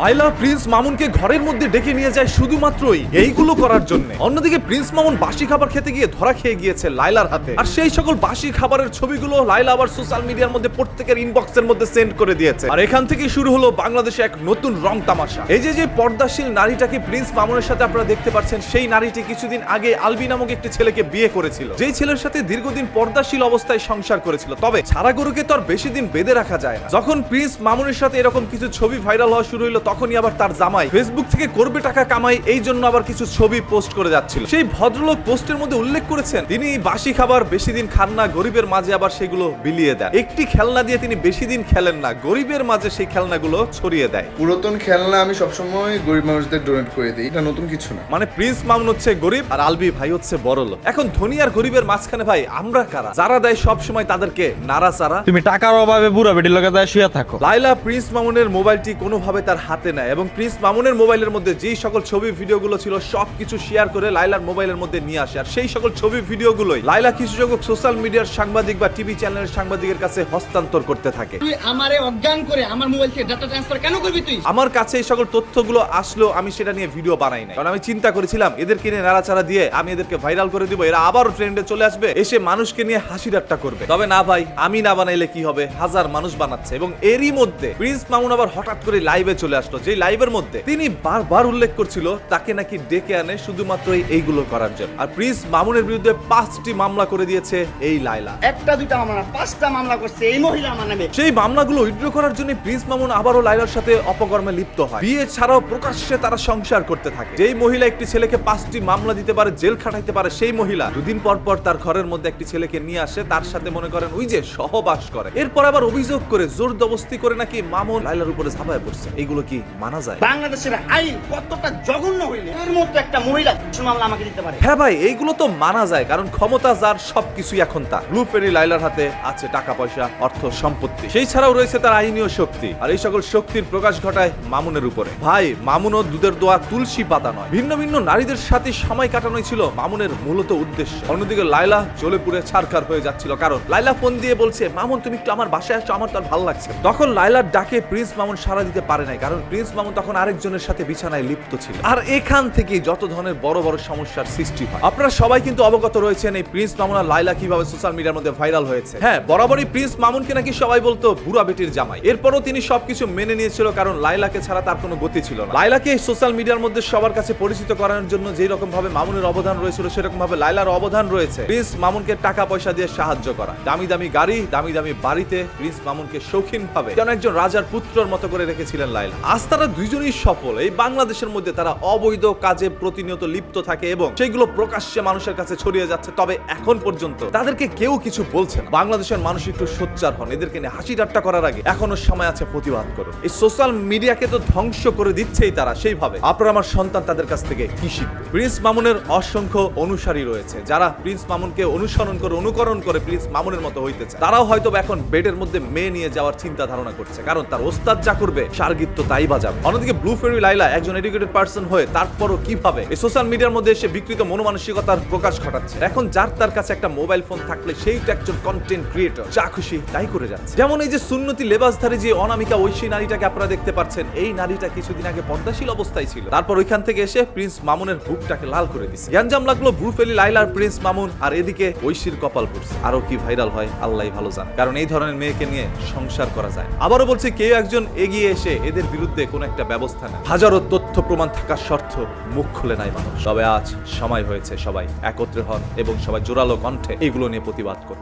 লাইলা Prince মামুনকে ঘরের মধ্যে ডেকে নিয়ে যায় শুধুমাত্রই এইগুলো করার জন্য। অন্যদিকে প্রিন্স মামুন বাসি খাবার খেতে গিয়ে ধরা খেয়ে গিয়েছে লাইলার হাতে। আর সেই সকল বাসি খাবারের ছবিগুলো লাইলা আবার সোশ্যাল মিডিয়ার মধ্যে প্রত্যেকের ইনবক্সের মধ্যে সেন্ড করে দিয়েছে। আর এখান থেকে শুরু হলো বাংলাদেশে এক নতুন রং তামাশা। এই যে যে পর্দাশীল নারীটাকে প্রিন্স মামুনের সাথে আপনারা দেখতে পাচ্ছেন, সেই নারীটি কিছুদিন আগে আলবি নামক একটি ছেলেকে বিয়ে করেছিল। যেই ছেলের সাথে দীর্ঘদিন পর্দাশীল অবস্থায় সংসার করেছিল। তবে ছাড়া গরুকে তো আর বেশি দিন বেঁধে রাখা যায় না। যখন প্রিন্স মামুনের সাথে এরকম কিছু ছবি ভাইরাল হওয়া শুরু হলো তখনই আবার তার জামাই ফেসবুক থেকে করবে টাকা কামাই এই জন্য আবার কিছু ছবি পোস্ট করে যাচ্ছিল। সেই ভদ্রলোক পোস্টের মধ্যে উল্লেখ করেছেন তিনি বাসি খাবার বেশি দিন খান না গরিবের মাঝে আবার সেগুলো বিলিয়ে দেন। একটি খেলনা দিয়ে তিনি বেশি দিন খেলেন না গরিবের মাঝে সেই খেলনাগুলো ছড়িয়ে দেয়। পুরাতন খেলনা আমি সবসময় গরিব মানুষদের ডোনেট করে দিই এটা নতুন কিছু না। মানে প্রিন্স মামুন হচ্ছে গরিব আর আলবি ভাই হচ্ছে বড় লোক। এখন ধনী আর গরিবের মাঝখানে ভাই আমরা কারা? যারা দেয় সব সময় তাদেরকে নাড়া চারা তুমি টাকার অভাবে বুড়া বেটির লগে যায় শুয়ে থাকো। লাইলা প্রিন্স মামুনের মোবাইলটি কোনোভাবে তার হাতে নেয়। এবং প্রিন্স মামুনের মোবাইলের মধ্যে যেই সকল ছবি ভিডিওগুলো ছিল সব কিছু শেয়ার করে লাইলার মোবাইলের মধ্যে নিয়ে আসে। আর সেই সকল ছবি ভিডিওগুলোই লাইলা কিছু সংখ্যক সোশ্যাল মিডিয়ার সাংবাদিক বা টিভি চ্যানেলের সাংবাদিকের কাছে হস্তান্তর করতে থাকে। তুই আমারে অজ্ঞান করে আমার মোবাইল থেকে ডাটা ট্রান্সফার কেন করবি তুই? আমার কাছে এই সকল তথ্যগুলো আসলো আমি সেটা নিয়ে ভিডিও বানাই নাই। কারণ আমি চিন্তা করেছিলাম এদেরকে নিয়ে নাড়াচাড়া দিয়ে আমি এদেরকে ভাইরাল করে দিব এরা আবার ট্রেন্ডে চলে আসবে এসে মানুষকে নিয়ে হাসি ঠাট্টা করবে। তবে না ভাই আমি না বানাইলে কি হবে? হাজার মানুষ বানাচ্ছে। এবং এরই মধ্যে প্রিন্স মামুন আবার হঠাৎ করে লাইভে চলে আসলো যে লাইভের মধ্যে। তিনি বারবার উল্লেখ করছিল তাকে নাকি ডেকে আনে শুধুমাত্র এইগুলো করার জন্য। আর প্রিন্স মামুনের বিরুদ্ধে পাঁচটি মামলা করে দিয়েছে এই লাইলা একটা দুইটা মামলা পাঁচটা মামলা করছে এই মহিলা আমার নামে। সেই মামলাগুলো উইথড্র করার জন্য প্রিন্স মামুন আবারও লাইলার সাথে অপকর্মে লিপ্ত হয়। বিয়ে ছাড়াও প্রকাশ্যে তারা সংসার করতে থাকে। যেই মহিলা একটি ছেলেকে পাঁচটি মামলা দিতে পারে জেল খাটাইতে পারে সেই মহিলা দুদিন পর পর তার ঘরের মধ্যে একটি ছেলেকে নিয়ে আসে তার সাথে মনে করেন ওই যে সহবাস করে। এরপর আবার অভিযোগ করে জোর দবস্তি করে নাকি মামুন লাইলার উপরে ঝাঁপায় পড়ছে। এইগুলো কি মানা যায়? বাংলাদেশের আইন কতটা জঘন্য হইলে এর মতো একটা মহিলা কিছু মামলা আমাকে দিতে পারে? হ্যাঁ ভাই এইগুলো তো মানা যায় কারণ ক্ষমতা যার সবকিছুই এখন তার। ব্লু ফেরি লাইলার হাতে আছে টাকা পয়সা অর্থ সম্পত্তি। সেই ছাড়াও রয়েছে তার আইনীয় শক্তি আর এই সকল শক্তির প্রকাশ ঘটায় মামুনের উপরে। ভাই মামুনও দুধের দোয়া তুলসী পাতা নয়। ভিন্ন ভিন্ন নারীদের সাথে সময় কাটানোই ছিল মামুনের মূলত উদ্দেশ্য। অন্যদিকে লাইলা জ্বলে পুড়ে ছারখার হয়ে যাচ্ছিল। কারণ লাইলা ফোন দিয়ে বলছে মামুন তুমি একটু আমার বাসায় আসো আমার তো আর ভালো লাগছে তখন লাইলার ডাকে প্রিন্স মামুন সাড়া দিতে পারে নাই কারণ প্রিন্স মামুন তখন আরেকজনের সাথে বিছানায় লিপ্ত ছিল। আর এখান থেকে যত ধরনের বড় বড় সমস্যার সৃষ্টি হয়। আপনারা সবাই কিন্তু অবগত রয়েছেন এই প্রিন্স মামুন আর লাইলা কীভাবে সোশ্যাল মিডিয়ার মধ্যে ভাইরাল হয়েছে। হ্যাঁ বরাবরই প্রিন্স মামুনকে নাকি সবাই বলতো বুড়া বেটির জামাই। এরপরও তিনি সবকিছু মেনে নিয়েছিল কারণ লাইলাকে ছাড়া তার কোনো গতি ছিল না। লাইলাকে সোশ্যাল মিডিয়ার মধ্যে সবার কাছে পরিচিত করানোর জন্য যেই রকম ভাবে মামুনের অবদান রয়েছিল, সেরকম ভাবে লাইলার অবদান রয়েছে। প্রিন্স মামুনকে টাকা পয়সা দিয়ে সাহায্য করা। দামি দামি গাড়ি, দামি দামি বাড়িতে প্রিন্স মামুনকে শৌখিন ভাবে যেন একজন রাজার পুত্রর মতো করে রেখেছিলেন লাইলা আজ তারা দুইজনই সফল। এই বাংলাদেশের মধ্যে তারা অবৈধ কাজে প্রতিনিয়ত লিপ্ত থাকে এবং সেগুলো প্রকাশ্যে মানুষের কাছে ছড়িয়ে যাচ্ছে। তবে এখন পর্যন্ত তাদেরকে কেউ কিছু বলছে না। বাংলাদেশের মানুষ একটু সোচ্চার হন। এদেরকে নিয়ে হাসি ঠাট্টা করার আগে এখনও সময় আছে প্রতিবাদ করুন এই সোশ্যাল মিডিয়াকে তো ধ্বংস করে দিচ্ছেই তারা সেইভাবে। আপনার আমার সন্তান তাদের কাছ থেকে কি শিখবে প্রিন্স মামুনের অসংখ্য অনুসারী রয়েছে। যারা প্রিন্স মামুনকে অনুসরণ করে, অনুকরণ করে প্রিন্স মামুনের মতো হইতে চায়, তারাও হয়তো এখন বেডের মধ্যে মেয়ে নিয়ে যাওয়ার চিন্তা ধারণা করছে। কারণ তার ওস্তাদ যা করবে সার্গিত তো তাই বাজাবে। অন্যদিকে ব্লু ফেরি লাইলা একজন এডুকেটেড পার্সন হয়ে তারপরও কীভাবে এই সোশ্যাল মিডিয়ার মধ্যে এসে বিকৃত মনোমানসিকতার প্রকাশ ঘটাচ্ছে? এখন যার তার কাছে একটা মোবাইল ফোন থাকলে সেই তো একজন কন্টেন্ট ক্রিয়েটর যা খুশি তাই করে যাচ্ছে। যেমন এই যে সুন্নতি লেবাসধারী যে অনামিকা ঐশী নারীটাকে আপনারা দেখতে পাচ্ছেন। এই নারীটা কিছুদিন আগে পর্দাশীল অবস্থায় ছিল। তারপর ওইখান থেকে এসে প্রিন্স মামুনের বুকটাকে লাল করে দিচ্ছে গ্যাঞ্জাম লাগল ব্লু ফেলি লাইলার প্রিন্স মামুন, আর এদিকে ঐশীর কপাল পড়ছে। আরও কি ভাইরাল হয় আল্লাহ ভালো জান। কারণ এই ধরনের মেয়েকে নিয়ে সংসার করা যায়। আবারও বলছি, কেউ একজন এগিয়ে এসে এদের বিরুদ্ধে কোনো একটা ব্যবস্থা নেয় হাজারো তথ্য প্রমাণ থাকার শর্ত মুখ খুলে নাই মানুষ। তবে আজ সময় হয়েছে সবাই একত্রে হন এবং সবাই জোরালো কণ্ঠে এগুলো নিয়ে প্রতিবাদ করুন।